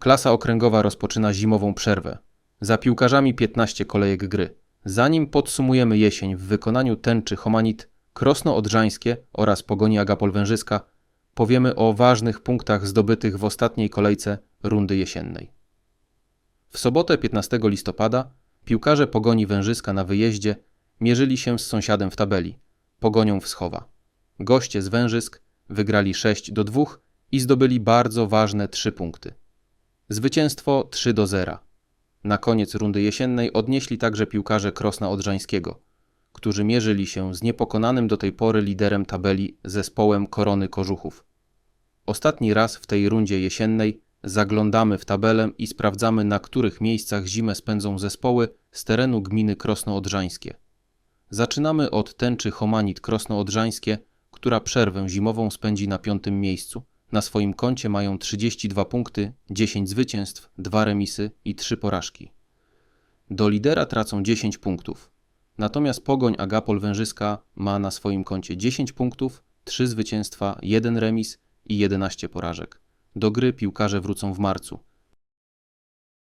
Klasa okręgowa rozpoczyna zimową przerwę. Za piłkarzami 15 kolejek gry. Zanim podsumujemy jesień w wykonaniu tęczy Homanit, Krosno Odrzańskie oraz Pogoni Agapol Wężyska, powiemy o ważnych punktach zdobytych w ostatniej kolejce rundy jesiennej. W sobotę 15 listopada piłkarze Pogoni Wężyska na wyjeździe mierzyli się z sąsiadem w tabeli, Pogonią Wschowa. Goście z Wężysk wygrali 6 do 2 i zdobyli bardzo ważne 3 punkty. Zwycięstwo 3 do 0. Na koniec rundy jesiennej odnieśli także piłkarze Krosna Odrzańskiego, którzy mierzyli się z niepokonanym do tej pory liderem tabeli zespołem Korony Kożuchów. Ostatni raz w tej rundzie jesiennej zaglądamy w tabelę i sprawdzamy, na których miejscach zimę spędzą zespoły z terenu gminy Krosno-Odrzańskie. Zaczynamy od tęczy Homanit Krosno-Odrzańskie, która przerwę zimową spędzi na piątym miejscu. Na swoim koncie mają 32 punkty, 10 zwycięstw, 2 remisy i 3 porażki. Do lidera tracą 10 punktów. Natomiast Pogoń Agapol Wężyska ma na swoim koncie 10 punktów, 3 zwycięstwa, 1 remis i 11 porażek. Do gry piłkarze wrócą w marcu.